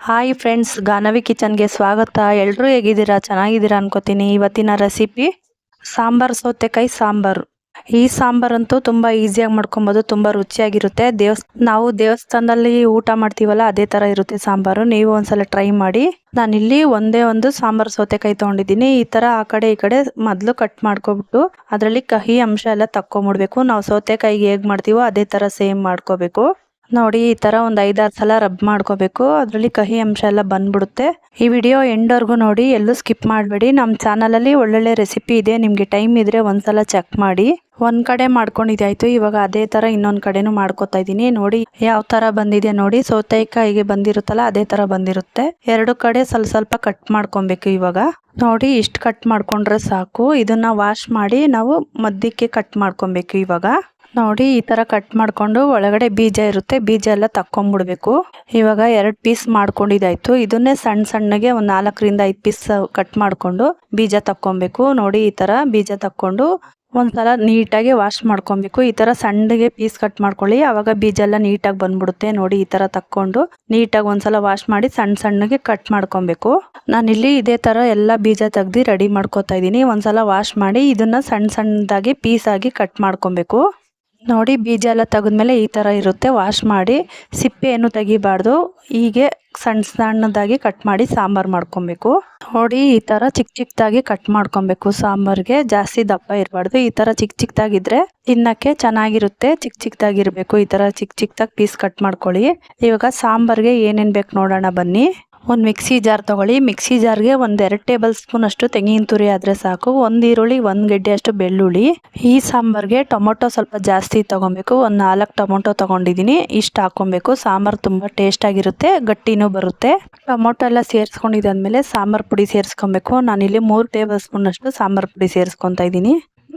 Hi friends Ganavi ಕಿಚನ್ಗೆ ಸ್ವಾಗತ. ಎಲ್ಲರೂ ಹೇಗಿದ್ದೀರಾ? ಚೆನ್ನಾಗಿದ್ದೀರಾ ಅನ್ಕೋತೀನಿ. ಇವತ್ತಿನ ರೆಸಿಪಿ ಸಾಂಬಾರ್ ಸೌತೆಕಾಯಿ ಸಾಂಬಾರು. ಈ ಸಾಂಬಾರಂತೂ ತುಂಬ ಈಸಿಯಾಗಿ ಮಾಡ್ಕೊಬೋದು, ತುಂಬ ರುಚಿಯಾಗಿರುತ್ತೆ. ದೇವಸ್, ನಾವು ದೇವಸ್ಥಾನದಲ್ಲಿ ಊಟ ಮಾಡ್ತೀವಲ್ಲ, ಅದೇ ಥರ ಇರುತ್ತೆ ಸಾಂಬಾರು. ನೀವು ಒಂದ್ಸಲ ಟ್ರೈ ಮಾಡಿ. ನಾನಿಲ್ಲಿ ಒಂದೇ ಒಂದು ಸಾಂಬಾರು ಸೌತೆಕಾಯಿ ತೊಗೊಂಡಿದ್ದೀನಿ. ಈ ಥರ ಆ ಕಡೆ ಈ ಕಡೆ ಮೊದಲು ಕಟ್ ಮಾಡ್ಕೊಬಿಟ್ಟು, ಅದರಲ್ಲಿ ಕಹಿ ಅಂಶ ಎಲ್ಲ ತಕ್ಕೊಂಬಿಡ್ಬೇಕು. ನಾವು ಸೌತೆಕಾಯಿಗೆ ಹೇಗೆ ಮಾಡ್ತೀವೋ ಅದೇ ಥರ ಸೇಮ್ ಮಾಡ್ಕೋಬೇಕು. ನೋಡಿ, ಈ ತರ ಒಂದ್ ಐದಾರು ಸಲ ರಬ್ ಮಾಡ್ಕೋಬೇಕು. ಅದರಲ್ಲಿ ಕಹಿ ಅಂಶ ಎಲ್ಲ ಬಂದ್ಬಿಡುತ್ತೆ. ಈ ವಿಡಿಯೋ ಎಂಡ್ವರೆಗೂ ನೋಡಿ, ಎಲ್ಲೂ ಸ್ಕಿಪ್ ಮಾಡಬೇಡಿ. ನಮ್ಮ ಚಾನಲಲ್ಲಿ ಒಳ್ಳೊಳ್ಳೆ ರೆಸಿಪಿ ಇದೆ. ನಿಮಗೆ ಟೈಮ್ ಇದ್ರೆ ಒಂದ್ಸಲ ಚೆಕ್ ಮಾಡಿ. ಒಂದ್ ಕಡೆ ಮಾಡ್ಕೊಂಡಿದ್ದಾಯ್ತು ಇವಾಗ ಅದೇ ತರ ಇನ್ನೊಂದ್ ಕಡೆನೂ ಮಾಡ್ಕೋತಾ ಇದ್ದೀನಿ. ನೋಡಿ, ಯಾವ ತರ ಬಂದಿದೆ ನೋಡಿ. ಸೌತೆಕಾಯಿಗೆ ಬಂದಿರುತ್ತಲ್ಲ, ಅದೇ ತರ ಬಂದಿರುತ್ತೆ. ಎರಡು ಕಡೆ ಸ್ವಲ್ಪ ಸ್ವಲ್ಪ ಕಟ್ ಮಾಡ್ಕೊಬೇಕು ಇವಾಗ. ನೋಡಿ, ಇಷ್ಟು ಕಟ್ ಮಾಡ್ಕೊಂಡ್ರೆ ಸಾಕು. ಇದನ್ನ ವಾಶ್ ಮಾಡಿ ನಾವು ಮದ್ಯಕ್ಕೆ ಕಟ್ ಮಾಡ್ಕೊಬೇಕು ಇವಾಗ. ನೋಡಿ ಈ ತರ ಕಟ್ ಮಾಡ್ಕೊಂಡು ಒಳಗಡೆ ಬೀಜ ಇರುತ್ತೆ. ಬೀಜ ಎಲ್ಲ ತಕ್ಕೊಂಬಿಡ್ಬೇಕು. ಇವಾಗ ಎರಡು ಪೀಸ್ ಮಾಡ್ಕೊಂಡಿದ್ದಾಯಿತು. ಇದನ್ನೇ ಸಣ್ಣ ಸಣ್ಣಗೆ ಒಂದು ನಾಲ್ಕರಿಂದ ಐದು ಪೀಸ್ ಕಟ್ ಮಾಡ್ಕೊಂಡು ಬೀಜ ತಕ್ಕೊಬೇಕು. ನೋಡಿ ಈ ತರ ಬೀಜ ತಕ್ಕೊಂಡು ಒಂದ್ಸಲ ನೀಟಾಗಿ ವಾಶ್ ಮಾಡ್ಕೊಬೇಕು. ಈ ತರ ಸಣ್ಣಗೆ ಪೀಸ್ ಕಟ್ ಮಾಡ್ಕೊಳ್ಳಿ. ಅವಾಗ ಬೀಜ ಎಲ್ಲ ನೀಟಾಗಿ ಬಂದ್ಬಿಡುತ್ತೆ. ನೋಡಿ ಈ ತರ ತಕ್ಕೊಂಡು ನೀಟಾಗಿ ಒಂದ್ಸಲ ವಾಶ್ ಮಾಡಿ ಸಣ್ಣ ಸಣ್ಣಗೆ ಕಟ್ ಮಾಡ್ಕೊಬೇಕು. ನಾನಿಲ್ಲಿ ಇದೇ ತರ ಎಲ್ಲ ಬೀಜ ತೆಗ್ದು ರೆಡಿ ಮಾಡ್ಕೊತಾ ಇದ್ದೀನಿ. ಒಂದ್ಸಲ ವಾಶ್ ಮಾಡಿ ಇದನ್ನ ಸಣ್ಣ ಸಣ್ಣದಾಗಿ ಪೀಸ್ ಆಗಿ ಕಟ್ ಮಾಡ್ಕೊಬೇಕು. ನೋಡಿ ಬೀಜ ಎಲ್ಲ ತೆಗೆದ್ಮೇಲೆ ಈ ಥರ ಇರುತ್ತೆ. ವಾಶ್ ಮಾಡಿ ಸಿಪ್ಪೆ ಏನು ತೆಗಿಬಾರ್ದು. ಹೀಗೆ ಸಣ್ಣ ಸಣ್ಣದಾಗಿ ಕಟ್ ಮಾಡಿ ಸಾಂಬಾರು ಮಾಡ್ಕೊಬೇಕು. ನೋಡಿ ಈ ಥರ ಚಿಕ್ಕ ಚಿಕ್ಕದಾಗಿ ಕಟ್ ಮಾಡ್ಕೊಬೇಕು. ಸಾಂಬಾರ್ಗೆ ಜಾಸ್ತಿ ದಪ್ಪ ಇರಬಾರ್ದು. ಈ ಥರ ಚಿಕ್ಕ ಚಿಕ್ಕದಾಗಿದ್ರೆ ತಿನ್ನಕ್ಕೆ ಚೆನ್ನಾಗಿರುತ್ತೆ. ಚಿಕ್ಕ ಚಿಕ್ಕದಾಗಿರಬೇಕು. ಈ ಥರ ಚಿಕ್ಕ ಚಿಕ್ಕದಾಗಿ ಪೀಸ್ ಕಟ್ ಮಾಡ್ಕೊಳ್ಳಿ. ಇವಾಗ ಸಾಂಬಾರ್ಗೆ ಏನೇನು ಬೇಕು ನೋಡೋಣ ಬನ್ನಿ. ಒಂದು ಮಿಕ್ಸಿ ಜಾರ್ ತಗೊಳ್ಳಿ. ಮಿಕ್ಸಿ ಜಾರ್ಗೆ ಒಂದು ಎರಡು ಟೇಬಲ್ ಸ್ಪೂನ್ ಅಷ್ಟು ತೆಂಗಿನ ತುರಿ ಆದರೆ ಸಾಕು. ಒಂದು ಈರುಳ್ಳಿ, ಒಂದು ಗೆಡ್ಡೆ ಅಷ್ಟು ಬೆಳ್ಳುಳ್ಳಿ. ಈ ಸಾಂಬಾರ್ಗೆ ಟೊಮೊಟೊ ಸ್ವಲ್ಪ ಜಾಸ್ತಿ ತೊಗೊಬೇಕು. ಒಂದು ನಾಲ್ಕು ಟೊಮೊಟೊ ತೊಗೊಂಡಿದ್ದೀನಿ ಇಷ್ಟು ಹಾಕೊಬೇಕು ಸಾಂಬಾರು ತುಂಬ ಟೇಸ್ಟ್ ಆಗಿರುತ್ತೆ, ಗಟ್ಟಿನೂ ಬರುತ್ತೆ. ಟೊಮೊಟೊ ಎಲ್ಲ ಸೇರಿಸ್ಕೊಂಡಿದ್ದಾದ್ಮೇಲೆ ಸಾಂಬಾರು ಪುಡಿ ಸೇರಿಸ್ಕೊಬೇಕು. ನಾನಿಲ್ಲಿ ಮೂರು ಟೇಬಲ್ ಸ್ಪೂನ್ ಅಷ್ಟು ಸಾಂಬಾರು ಪುಡಿ ಸೇರಿಸ್ಕೊತಾ ಇದ್ದೀನಿ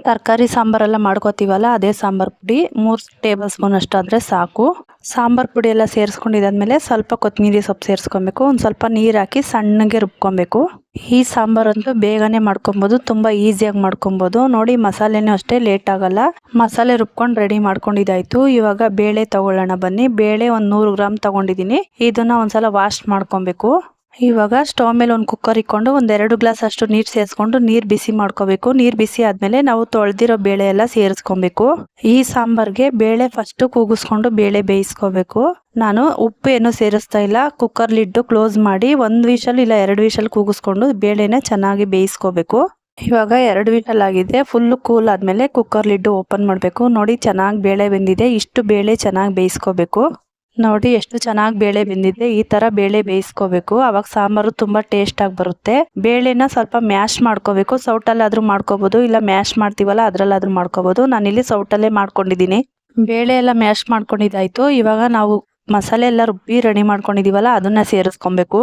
ತರಕಾರಿ ಸಾಂಬಾರೆಲ್ಲ ಮಾಡ್ಕೋತೀವಲ್ಲ, ಅದೇ ಸಾಂಬಾರ್ ಪುಡಿ. ಮೂರು ಟೇಬಲ್ ಸ್ಪೂನ್ ಅಷ್ಟು ಆದರೆ ಸಾಕು. ಸಾಂಬಾರ್ ಪುಡಿ ಎಲ್ಲ ಸೇರಿಸ್ಕೊಂಡಿದ್ದಾದ್ಮೇಲೆ ಸ್ವಲ್ಪ ಕೊತ್ತಂಬರಿ ಸೊಪ್ಪು ಸೇರಿಸ್ಕೊಬೇಕು. ಒಂದು ಸ್ವಲ್ಪ ನೀರು ಹಾಕಿ ಸಣ್ಣಗೆ ರುಬ್ಕೊಬೇಕು. ಈ ಸಾಂಬಾರಂತೂ ಬೇಗನೆ ಮಾಡ್ಕೊಬೋದು, ತುಂಬ ಈಸಿಯಾಗಿ ಮಾಡ್ಕೊಬೋದು. ನೋಡಿ, ಮಸಾಲೆನೂ ಅಷ್ಟೇ ಲೇಟ್ ಆಗಲ್ಲ. ಮಸಾಲೆ ರುಬ್ಕೊಂಡು ರೆಡಿ ಮಾಡ್ಕೊಂಡಿದ್ದಾಯ್ತು ಇವಾಗ ಬೇಳೆ ತಗೊಳ್ಳೋಣ ಬನ್ನಿ. ಬೇಳೆ ಒಂದು ನೂರು ಗ್ರಾಮ್ ತಗೊಂಡಿದ್ದೀನಿ ಇದನ್ನ ಒಂದ್ಸಲ ವಾಶ್ ಮಾಡ್ಕೊಬೇಕು. ಇವಾಗ ಸ್ಟವ್ ಮೇಲೆ ಒಂದು ಕುಕ್ಕರ್ ಇಕ್ಕೊಂಡು ಒಂದೆರಡು ಗ್ಲಾಸ್ ಅಷ್ಟು ನೀರು ಸೇರಿಸ್ಕೊಂಡು ನೀರು ಬಿಸಿ ಮಾಡ್ಕೋಬೇಕು. ನೀರು ಬಿಸಿ ಆದ್ಮೇಲೆ ನಾವು ತೊಳೆದಿರೋ ಬೇಳೆ ಎಲ್ಲ ಸೇರಿಸ್ಕೊಬೇಕು. ಈ ಸಾಂಬಾರ್ಗೆ ಬೇಳೆ ಫಸ್ಟ್ ಕೂಗಿಸ್ಕೊಂಡು ಬೇಳೆ ಬೇಯಿಸ್ಕೋಬೇಕು. ನಾನು ಉಪ್ಪು ಏನು ಸೇರಿಸ್ತಾ ಇಲ್ಲ. ಕುಕ್ಕರ್ ಲಿಡ್ಡು ಕ್ಲೋಸ್ ಮಾಡಿ ಒಂದ್ ವಿಷಲ್ ಇಲ್ಲ ಎರಡು ವಿಷಲ್ ಕೂಗಿಸ್ಕೊಂಡು ಬೇಳೆನ ಚೆನ್ನಾಗಿ ಬೇಯಿಸ್ಕೋಬೇಕು. ಇವಾಗ ಎರಡು ವಿಷಲ್ ಆಗಿದೆ. ಫುಲ್ ಕೂಲ್ ಆದ್ಮೇಲೆ ಕುಕ್ಕರ್ ಲಿಡ್ಡು ಓಪನ್ ಮಾಡಬೇಕು. ನೋಡಿ ಚೆನ್ನಾಗಿ ಬೇಳೆ ಬೆಂದಿದೆ. ಇಷ್ಟು ಬೇಳೆ ಚೆನ್ನಾಗಿ ಬೇಯಿಸ್ಕೋಬೇಕು. ನೋಡಿ ಎಷ್ಟು ಚೆನ್ನಾಗಿ ಬೇಳೆ ಬೆಂದಿದೆ. ಈ ತರ ಬೇಳೆ ಬೇಯಿಸ್ಕೋಬೇಕು. ಅವಾಗ ಸಾಂಬಾರು ತುಂಬಾ ಟೇಸ್ಟ್ ಆಗಿ ಬರುತ್ತೆ. ಬೇಳೆನ ಸ್ವಲ್ಪ ಮ್ಯಾಶ್ ಮಾಡ್ಕೋಬೇಕು. ಸೌಟಲ್ಲಾದ್ರೂ ಮಾಡ್ಕೋಬಹುದು ಇಲ್ಲ ಮ್ಯಾಶ್ ಮಾಡ್ತೀವಲ್ಲ ಅದ್ರಲ್ಲಾದ್ರೂ ಮಾಡ್ಕೋಬಹುದು ನಾನಿಲ್ಲಿ ಸೌಟಲ್ಲೇ ಮಾಡ್ಕೊಂಡಿದ್ದೀನಿ. ಬೇಳೆ ಎಲ್ಲ ಮ್ಯಾಶ್ ಮಾಡ್ಕೊಂಡಿದ್ದಾಯ್ತು. ಇವಾಗ ನಾವು ಮಸಾಲೆ ಎಲ್ಲ ರುಬ್ಬಿ ರೆಡಿ ಮಾಡ್ಕೊಂಡಿದೀವಲ್ಲ, ಅದನ್ನ ಸೇರಿಸ್ಕೊಬೇಕು.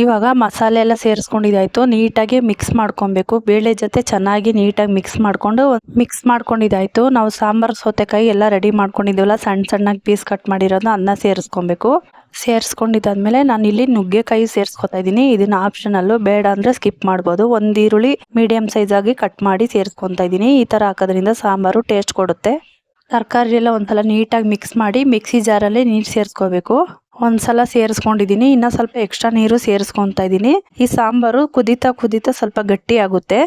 ಇವಾಗ ಮಸಾಲೆ ಎಲ್ಲ ಸೇರಿಸ್ಕೊಂಡಿದ್ದಾಯ್ತು ನೀಟಾಗಿ ಮಿಕ್ಸ್ ಮಾಡ್ಕೊಬೇಕು. ಬೇಳೆ ಜೊತೆ ಚೆನ್ನಾಗಿ ನೀಟಾಗಿ ಮಿಕ್ಸ್ ಮಾಡ್ಕೊಂಡು ಮಿಕ್ಸ್ ಮಾಡ್ಕೊಂಡಿದ್ದಾಯ್ತು ನಾವು ಸಾಂಬಾರ್, ಸೌತೆಕಾಯಿ ಎಲ್ಲ ರೆಡಿ ಮಾಡ್ಕೊಂಡಿದ್ದೀವಲ್ಲ ಸಣ್ಣ ಸಣ್ಣಗೆ ಪೀಸ್ ಕಟ್ ಮಾಡಿರೋದು ಅದನ್ನ ಸೇರಿಸ್ಕೊಬೇಕು. ಸೇರಿಸ್ಕೊಂಡಿದ್ದಾದ್ಮೇಲೆ ನಾನು ಇಲ್ಲಿ ನುಗ್ಗೆಕಾಯಿ ಸೇರಿಸ್ಕೊತಾ ಇದ್ದೀನಿ. ಇದನ್ನ ಆಪ್ಷನಲ್ಲು ಬೇಡ ಅಂದ್ರೆ ಸ್ಕಿಪ್ ಮಾಡ್ಬೋದು. ಒಂದು ಈರುಳ್ಳಿ ಮೀಡಿಯಂ ಸೈಜ್ ಆಗಿ ಕಟ್ ಮಾಡಿ ಸೇರಿಸ್ಕೊತಾ ಇದ್ದೀನಿ. ಈ ತರ ಹಾಕೋದ್ರಿಂದ ಸಾಂಬಾರು ಟೇಸ್ಟ್ ಕೊಡುತ್ತೆ. ತರಕಾರಿ ಎಲ್ಲ ಒಂದ್ಸಲ ನೀಟಾಗಿ ಮಿಕ್ಸ್ ಮಾಡಿ ಮಿಕ್ಸಿ ಜಾರಲ್ಲಿ ನೀರು ಸೇರಿಸ್ಕೋಬೇಕು. ಒಂದ್ಸಲ ಸೇರಿಸ್ಕೊಂಡಿದ್ದೀನಿ ಇನ್ನೂ ಸ್ವಲ್ಪ ಎಕ್ಸ್ಟ್ರಾ ನೀರು ಸೇರಿಸ್ಕೊತಾ ಇದ್ದೀನಿ ಈ ಸಾಂಬಾರು ಕುದಿತಾ ಕುದಿತಾ ಸ್ವಲ್ಪ ಗಟ್ಟಿ ಆಗುತ್ತೆ.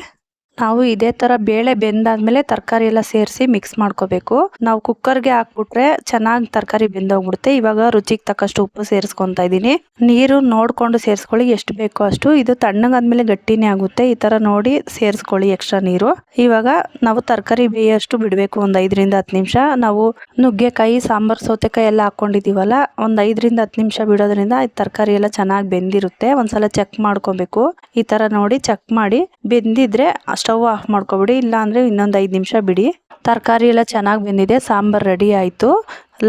ನಾವು ಇದೇ ತರ ಬೇಳೆ ಬೆಂದಾದ್ಮೇಲೆ ತರಕಾರಿ ಎಲ್ಲ ಸೇರಿಸಿ ಮಿಕ್ಸ್ ಮಾಡ್ಕೋಬೇಕು. ನಾವು ಕುಕ್ಕರ್ಗೆ ಹಾಕ್ಬಿಟ್ರೆ ಚೆನ್ನಾಗಿ ತರಕಾರಿ ಬೆಂದೋಗ್ಬಿಡುತ್ತೆ. ಇವಾಗ ರುಚಿಗೆ ತಕ್ಕಷ್ಟು ಉಪ್ಪು ಸೇರಿಸ್ಕೊಂತ ಇದ್ದೀನಿ. ನೀರು ನೋಡ್ಕೊಂಡು ಸೇರಿಸ್ಕೊಳ್ಳಿ, ಎಷ್ಟು ಬೇಕೋ ಅಷ್ಟು. ಇದು ತಣ್ಣಗಾದ್ಮೇಲೆ ಗಟ್ಟಿನೇ ಆಗುತ್ತೆ. ಈ ತರ ನೋಡಿ ಸೇರಿಸ್ಕೊಳ್ಳಿ ಎಕ್ಸ್ಟ್ರಾ ನೀರು. ಇವಾಗ ನಾವು ತರಕಾರಿ ಬೇಯಷ್ಟು ಬಿಡಬೇಕು. ಒಂದು ಐದರಿಂದ ಹತ್ತು ನಿಮಿಷ. ನಾವು ನುಗ್ಗೆಕಾಯಿ, ಸಾಂಬಾರ್, ಸೌತೆಕಾಯಿ ಎಲ್ಲ ಹಾಕೊಂಡಿದೀವಲ್ಲ ಒಂದು ಐದರಿಂದ ಹತ್ತು ನಿಮಿಷ ಬಿಡೋದ್ರಿಂದ ತರಕಾರಿ ಎಲ್ಲ ಚೆನ್ನಾಗಿ ಬೆಂದಿರುತ್ತೆ. ಒಂದ್ಸಲ ಚೆಕ್ ಮಾಡ್ಕೊಬೇಕು. ಈ ತರ ನೋಡಿ ಚೆಕ್ ಮಾಡಿ. ಬೆಂದಿದ್ರೆ ಸ್ಟವ್ ಆಫ್ ಮಾಡ್ಕೊಬಿಡಿ, ಇಲ್ಲಾಂದರೆ ಇನ್ನೊಂದು ಐದು ನಿಮಿಷ ಬಿಡಿ. ತರಕಾರಿ ಎಲ್ಲ ಚೆನ್ನಾಗಿ ಬೆಂದಿದೆ, ಸಾಂಬಾರು ರೆಡಿ ಆಯಿತು.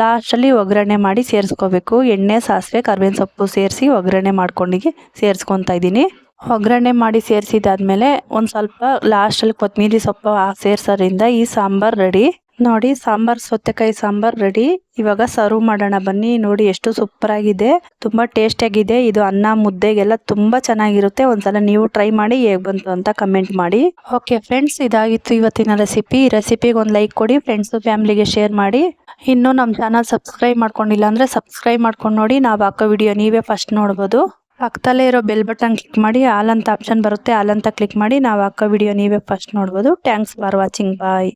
ಲಾಸ್ಟಲ್ಲಿ ಒಗ್ಗರಣೆ ಮಾಡಿ ಸೇರಿಸ್ಕೋಬೇಕು. ಎಣ್ಣೆ, ಸಾಸಿವೆ, ಕರ್ಬೇವಿನ ಸೊಪ್ಪು ಸೇರಿಸಿ ಒಗ್ಗರಣೆ ಮಾಡ್ಕೊಂಡಿಗೆ ಸೇರಿಸ್ಕೊತಾ ಇದ್ದೀನಿ. ಒಗ್ಗರಣೆ ಮಾಡಿ ಸೇರಿಸಿದಾದ್ಮೇಲೆ ಒಂದು ಸ್ವಲ್ಪ ಲಾಸ್ಟಲ್ಲಿ ಕೊತ್ತಂಬರಿ ಸೊಪ್ಪು ಸೇರ್ಸೋದ್ರಿಂದ ಈ ಸಾಂಬಾರು ರೆಡಿ. ನೋಡಿ, ಸಾಂಬಾರ್, ಸೌತೆಕಾಯಿ ಸಾಂಬಾರ್ ರೆಡಿ ಇವಾಗ ಸರ್ವ್ ಮಾಡೋಣ ಬನ್ನಿ. ನೋಡಿ, ಎಷ್ಟು ಸೂಪರ್ ಆಗಿದೆ ತುಂಬಾ ಟೇಸ್ಟ್ ಆಗಿದೆ. ಇದು ಅನ್ನ, ಮುದ್ದೆಗೆಲ್ಲ ತುಂಬಾ ಚೆನ್ನಾಗಿರುತ್ತೆ. ಒಂದ್ಸಲ ನೀವು ಟ್ರೈ ಮಾಡಿ, ಹೇಗ್ ಬಂತು ಅಂತ ಕಮೆಂಟ್ ಮಾಡಿ. ಓಕೆ ಫ್ರೆಂಡ್ಸ್ ಇದಾಗಿತ್ತು ಇವತ್ತಿನ ರೆಸಿಪಿ ರೆಸಿಪಿಗೆ ಒಂದು ಲೈಕ್ ಕೊಡಿ ಫ್ರೆಂಡ್ಸ್ ಫ್ಯಾಮಿಲಿಗೆ ಶೇರ್ ಮಾಡಿ. ಇನ್ನು ನಮ್ಮ ಚಾನಲ್ ಸಬ್ಸ್ಕ್ರೈಬ್ ಮಾಡ್ಕೊಂಡಿಲ್ಲ ಅಂದ್ರೆ ಸಬ್ಸ್ಕ್ರೈಬ್ ಮಾಡ್ಕೊಂಡು ನೋಡಿ. ನಾವು ಹಾಕೋ ವಿಡಿಯೋ ನೀವೇ ಫಸ್ಟ್ ನೋಡ್ಬೋದು. ಪಕ್ಕದಲ್ಲೇ ಇರೋ ಬೆಲ್ ಬಟನ್ ಕ್ಲಿಕ್ ಮಾಡಿ. ಆಲ್ ಅಂತ ಆಪ್ಷನ್ ಬರುತ್ತೆ ಆಲ್ ಅಂತ ಕ್ಲಿಕ್ ಮಾಡಿ. ನಾವು ಹಾಕೋ ವಿಡಿಯೋ ನೀವೇ ಫಸ್ಟ್ ನೋಡ್ಬೋದು. Thanks for watching bye